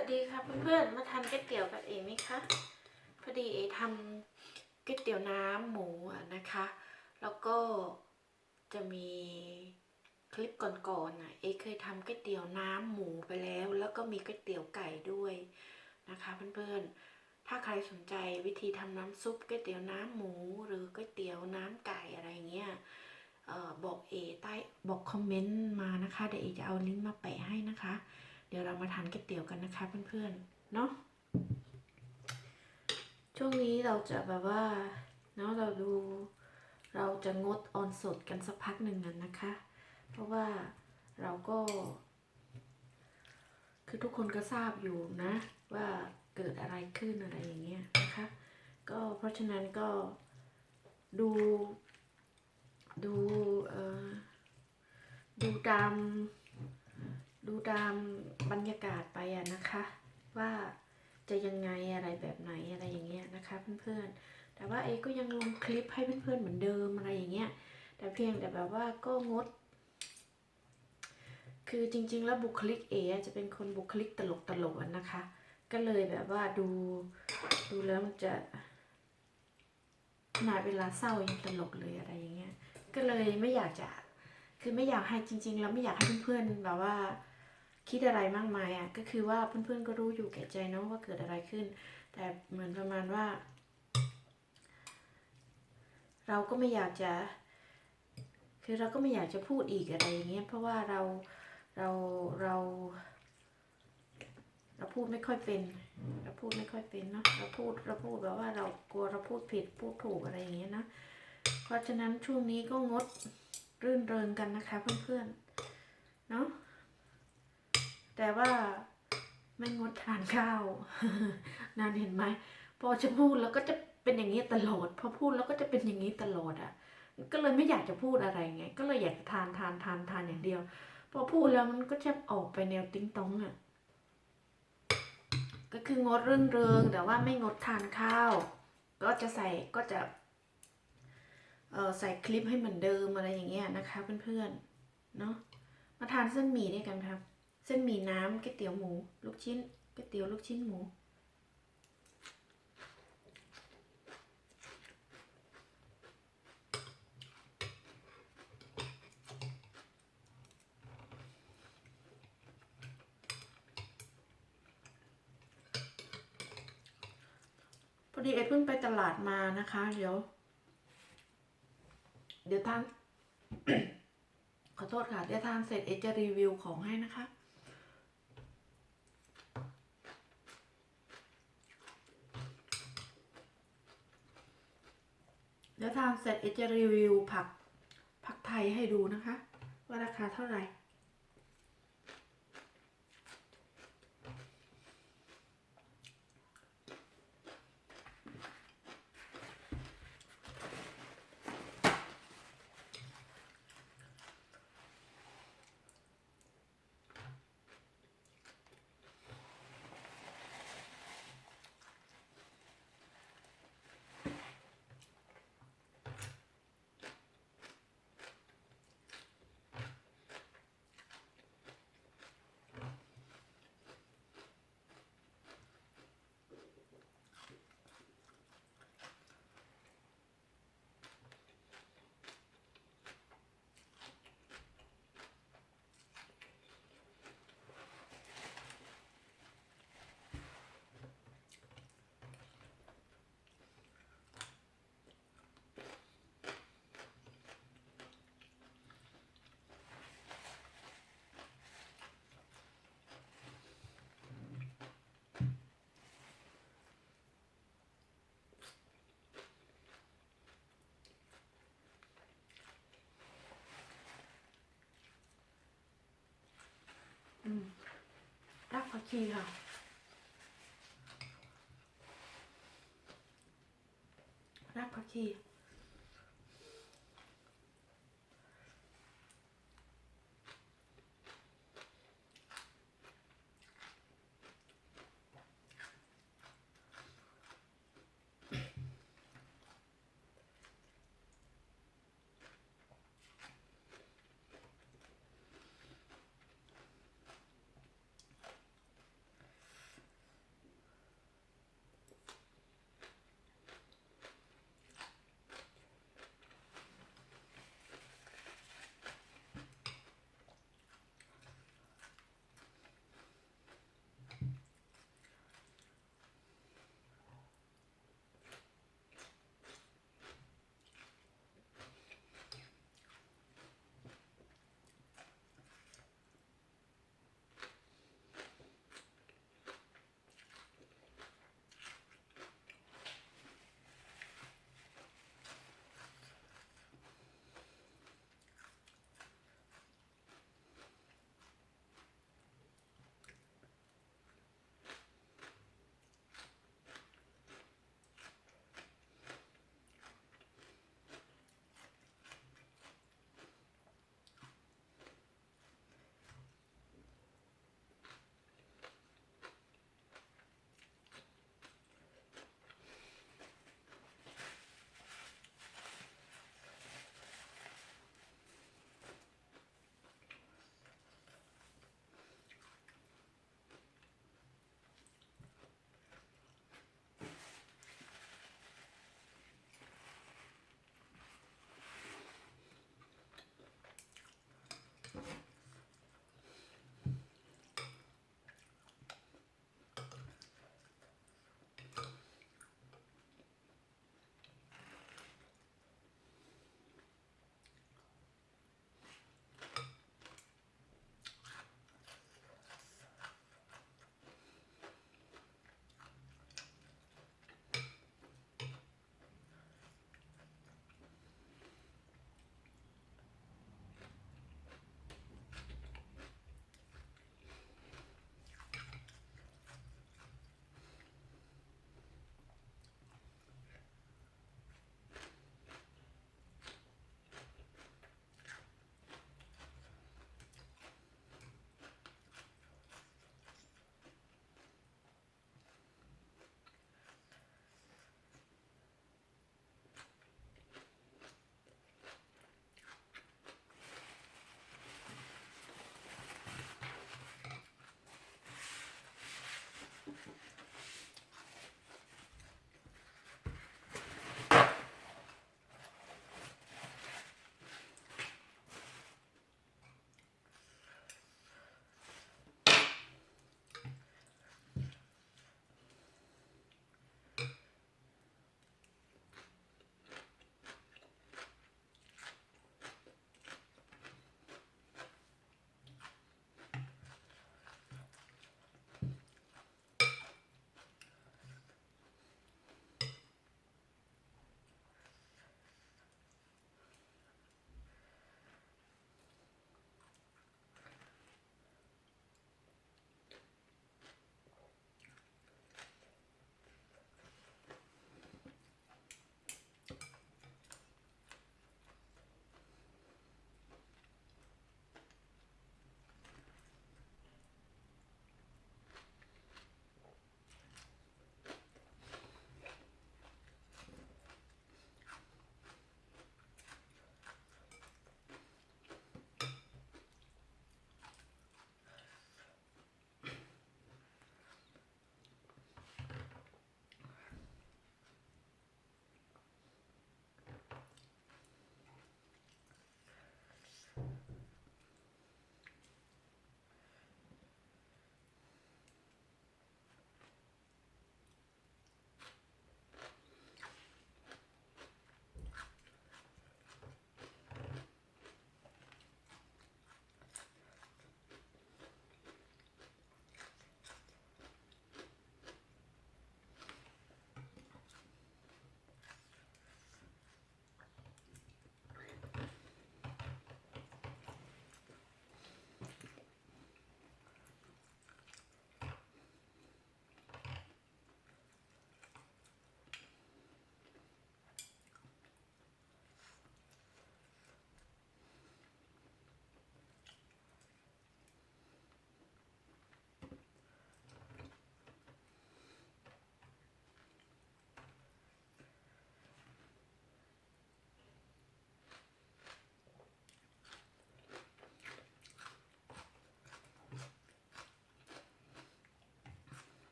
สวัสดีค่ะเพื่อนๆ มาทานก๋วยเตี๋ยวกันเองไหมคะ พอดีเอทำก๋วยเตี๋ยวน้ำหมูนะคะ แล้วก็จะมีคลิปก่อนๆนะเอเคยทำก๋วยเตี๋ยวน้ำหมูไปแล้ว แล้วก็มีก๋วยเตี๋ยวไก่ด้วยนะคะเพื่อนๆ ถ้าใครสนใจวิธีทำน้ำซุปก๋วยเตี๋ยวน้ำหมู หรือก๋วยเตี๋ยวน้ำไก่อะไรเงี้ยออบอกเอใต้บอกคอมเมนต์มานะคะเดี๋ยวเอจะเอาลิงก์มาแปะให้นะคะ เดี๋ยวเรามาทานก๋วยเตี๋ยวกันนะคะเพื่อนๆ เนาะช่วงนี้เราจะแบบว่าเนาะเราดูเราจะงดออนสดกันสักพักหนึ่งกันนะคะ เพราะว่าเราก็ คือทุกคนก็ทราบอยู่นะ ว่าเกิดอะไรขึ้นอะไรอย่างเงี้ยนะคะ ก็เพราะฉะนั้นก็ดูดูเอ่อดูตาม ดูตามบรรยากาศไปอะนะคะ ว่าจะยังไงอะไรแบบไหนอะไรอย่างเงี้ยนะคะเพื่อนๆ แต่ว่าเอก็ยังลงคลิปให้เพื่อนๆเหมือนเดิมอะไรอย่างเงี้ย แต่เพียงแต่แบบว่าก็งด คือจริง ๆ แล้วบุคลิกเอจะเป็นคนบุคลิกตลกตลกๆนะคะ ก็เลยแบบว่าดูดูแล้วมันจะขนาดเวลาเศร้ายังตลกเลยอะไรอย่างเงี้ย ก็เลยไม่อยากจะ คือไม่อยากให้จริง ๆ แล้วไม่อยากให้เพื่อนๆแบบว่า คิดอะไรมากมายอะก็คือว่าเพื่อนๆก็รู้อยู่แก่ใจเนาะว่าเกิดอะไรขึ้น แต่เหมือนประมาณว่า เราก็ไม่อยากจะ คือเราก็ไม่อยากจะพูดอีกอะไรอย่างเงี้ยเพราะว่าเราเราเรา เราพูดไม่ค่อยเป็น เราพูดไม่ค่อยเป็นเนาะเราพูดเราพูดแบบว่าเรากลัวเราพูดผิดพูดถูกอะไรอย่างเงี้ยนะเพราะฉะนั้นช่วงนี้ก็งดรื่นเริงกันนะคะเพื่อนๆเนาะ แต่ว่าไม่งดทานข้าวนานเห็นไหมพอจะพูดแล้วก็จะเป็นอย่างนี้ตลอดพอพูดแล้วก็จะเป็นอย่างนี้ตลอดอะ่ะ ก็เลยไม่อยากจะพูดอะไรไง ก็เลยอยากจะทานทานทานทานอย่างเดียว พอพูดแล้วมันก็จะออกไปแนวติ้งต้องอะ่ะ ก็คืองดเรื่องเริงแต่ว่าไม่งดทานข้าว ก็จะใส่ก็จะเออใส่คลิปให้เหมือนเดิมอะไรอย่างเงี้ยนะคะเพื่อนๆเนาะมาทานเส้นหมี่ด้วยกันครับ เส้นหมี่น้ำก๋วยเตี๋ยวหมู ลูกชิ้นก๋วยเตี๋ยวลูกชิ้นหมู พอดีเอ็ดเพิ่งไปตลาดมานะคะ เดี๋ยว เดี๋ยวทานขอโทษค่ะ เดี๋ยวทานเสร็จเอ็ดจะรีวิวของให้นะคะ เดี๋ยวทานเสร็จเอจะรีวิวผักผักไทยให้ดูนะคะ ว่าราคาเท่าไหร่ อืมรัก ผักชีค่ะรักผักชี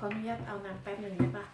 ขออนุญาตเอาน้ำแป๊บหนึ่งได้ปะ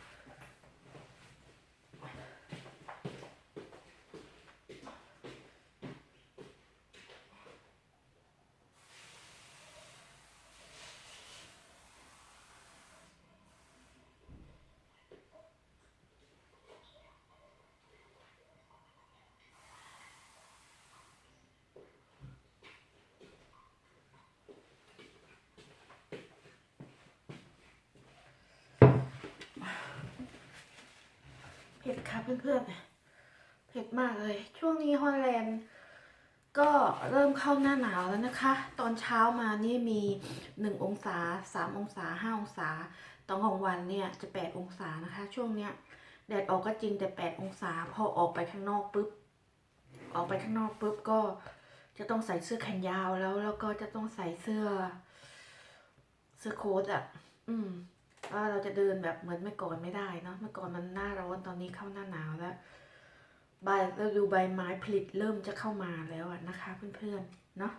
ผ็ดค่ะเพื่อนๆ เผ็ดมากเลย ช่วงนี้ฮอลแลนด์ก็เริ่มเข้าหน้าหนาวแล้วนะคะ ตอนเช้ามานี่มี 1 องศา 3 องศา 5 องศา ตอนกลางวันเนี่ยจะ 8 องศานะคะ ช่วงเนี้ยแดดออกก็จริงแต่ 8 องศา พอออกไปข้างนอกปุ๊บ ออกไปข้างนอกปุ๊บก็จะต้องใส่เสื้อแขนยาวแล้ว แล้วก็จะต้องใส่เสื้อ เสื้อโค้ทอะ อืม ว่าเราจะเดินแบบเหมือนเมื่อก่อนไม่ได้เนาะเมื่อก่อนมันหน้าร้อนตอนนี้เข้าหน้าหนาวแล้วใบเราดูใบไม้ผลิตเริ่มจะเข้ามาแล้วอะนะคะ เพื่อนๆเนาะ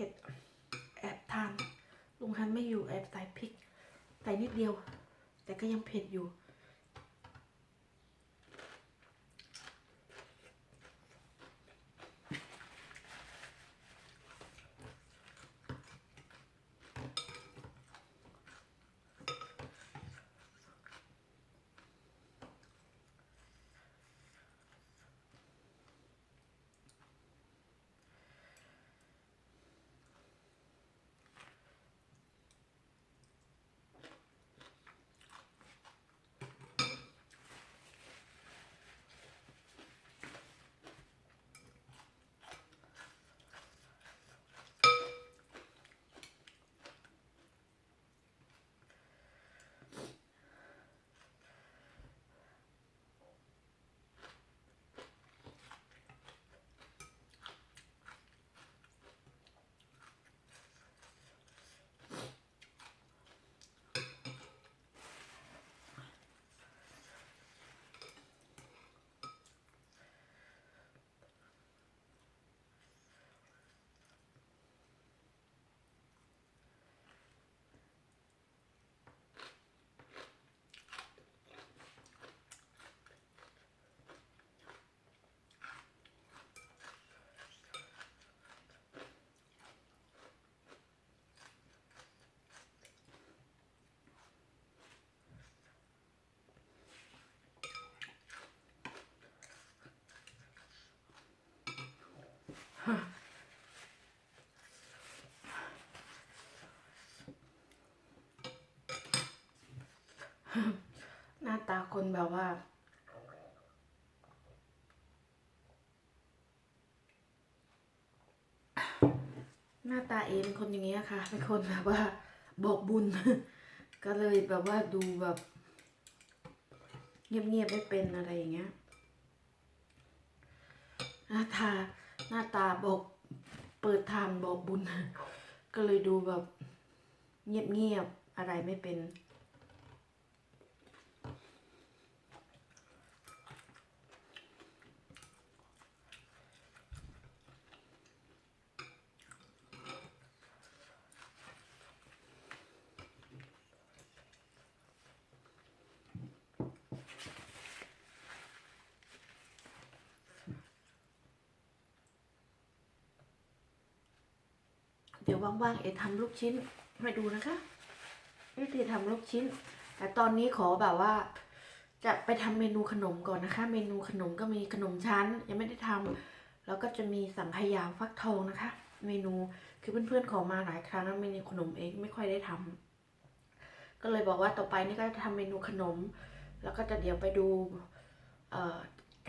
ผ็ดแอบทานลุงฮันไม่อยู่แอบใส่พริกใส่นิดเดียว แต่ก็ยังเผ็ดอยู่ หน้าตาคนแบบว่า หน้าตาเอเป็นคนอย่างเงี้ยค่ะเป็นคนแบบว่าบอกบุญ ก็เลยแบบว่าดูแบบ เงียบๆไม่เป็นอะไรอย่างเงี้ยหน้าตาหน้าตาบอกเปิดทางบอกบุญ ก็เลยดูแบบเงียบๆอะไรไม่เป็น วว่างๆเอทำลูกชิ้นให้ดูนะคะ วิธีทำลูกชิ้น แต่ตอนนี้ขอแบบว่า จะไปทำเมนูขนมก่อนนะคะ เมนูขนมก็มีขนมชั้น ยังไม่ได้ทำแล้วก็จะมีสังขยาฟักทองนะคะ เมนูคือเพื่อนๆขอมาหลายครั้งแล้วเมนูขนมเองไม่ค่อยได้ทำก็เลยบอกว่าต่อไปนี่ก็จะทำเมนูขนม แล้วก็จะเดี๋ยวไปดู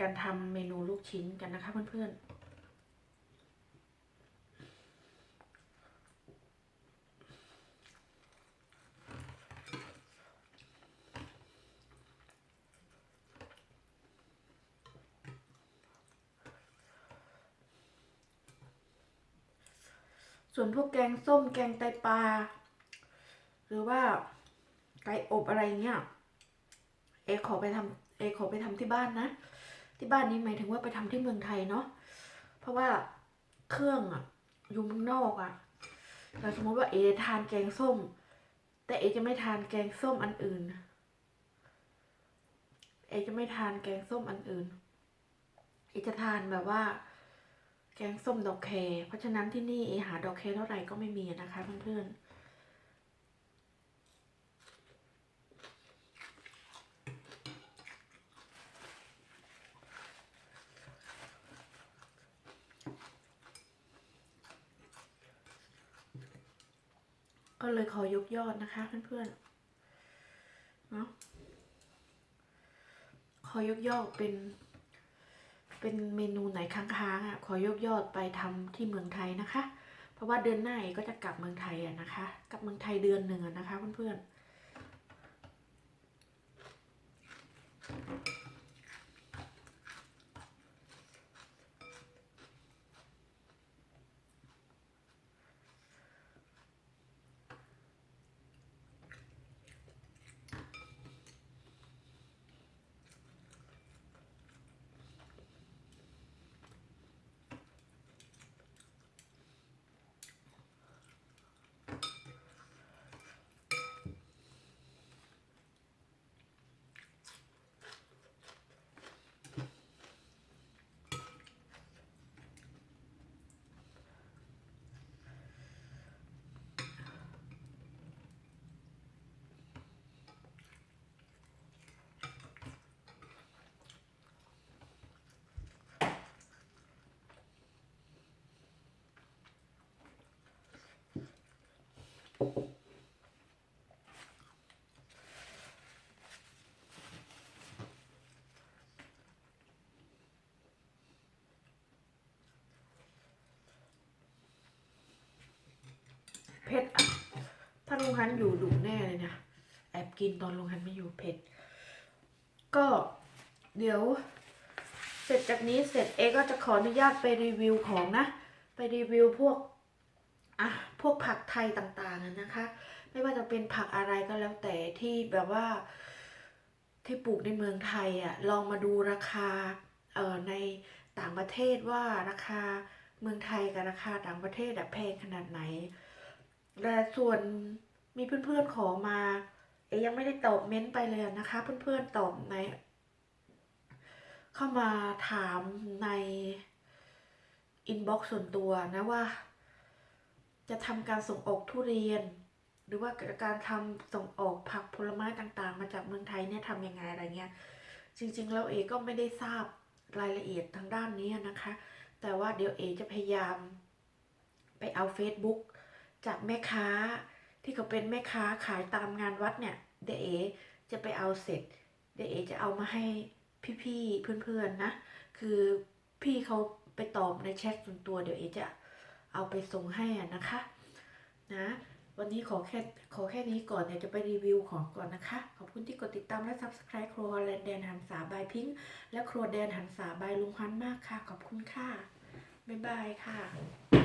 การทำเมนูลูกชิ้นกันนะคะเพื่อนๆ ส่วนพวกแกงส้มแกงไตปลาหรือว่าไก่อบอะไรเงี้ยเอขอไปทำเอขอไปทำที่บ้านนะ ที่บ้านนี้หมายถึงว่าไปทำที่เมืองไทยเนาะเพราะว่าเครื่องอะอยู่เมืองนอกอะแต่สมมติว่าเอทานแกงส้ม แต่เอจะไม่ทานแกงส้มอันอื่น เอจะไม่ทานแกงส้มอันอื่น เอจะทานแบบว่า แกงส้มดอกแครเพราะฉะนั้นที่นี่เอหาดอกแครเท่าไหร่ก็ไม่มีนะคะเพื่อนๆก็เลยขอยกยอดนะคะเพื่อนๆเนาะขอยกยอดเป็น เป็นเมนูไหนค้างๆอะขอยกยอดไปทำที่เมืองไทยนะคะ เพราะว่าเดือนหน้าก็จะกลับเมืองไทยอะนะคะ กลับเมืองไทยเดือนหนึ่งอนะคะเพื่อนๆ เผ็ดอะถ้าลุงฮันอยู่ดุแน่เลยนะ แอบกินตอนลุงฮันไม่อยู่เผ็ด ก็เดี๋ยว เสร็จจากนี้เสร็จเอก็จะขออนุญาตไปรีวิวของนะ ไปรีวิวพวก พวกผักไทยต่างๆนะคะ ไม่ว่าจะเป็นผักอะไรก็แล้วแต่ที่แบบว่าที่ปลูกในเมืองไทยอะลองมาดูราคาเอ่อในต่างประเทศว่าราคาเมืองไทยกับราคาต่างประเทศอะแพงขนาดไหนและส่วนมีเพื่อนๆขอมาเอยังไม่ได้ตอบเม้นต์ไปเลยนะคะ เพื่อนๆตอบในเข้ามาถามในอินบ็อกซ์ส่วนตัวนะว่า จะทำการส่งออกทุเรียน หรือว่าการทำส่งออกผักผลไม้ต่างๆ มาจากเมืองไทยเนี่ยทำยังไงอะไรเงี้ย จริงๆแล้วเอก็ไม่ได้ทราบรายละเอียดทางด้านนี้นะคะ แต่ว่าเดี๋ยวเอจะพยายามไปเอา Facebook จากแม่ค้าที่เขาเป็นแม่ค้าขายตามงานวัดเนี่ยเดี๋ยวเอจะไปเอาเสร็จเดี๋ยวเอจะเอามาให้พี่ๆเพื่อนๆนะ คือพี่เขาไปตอบในแชทส่วนตัวเดี๋ยวเอจะ เอาไปส่งให้นะคะนะวันนี้ขอแค่ขอแค่นี้ก่อนเดี๋ยวจะไปรีวิวของก่อนนะคะ ขอบคุณที่กดติดตามและ Subscribe ครัวแลนแดนหันสาบายพิงค์และครัวแดนหันสาบายลุงฮันมากค่ะ ขอบคุณค่ะ บ๊ายบายค่ะ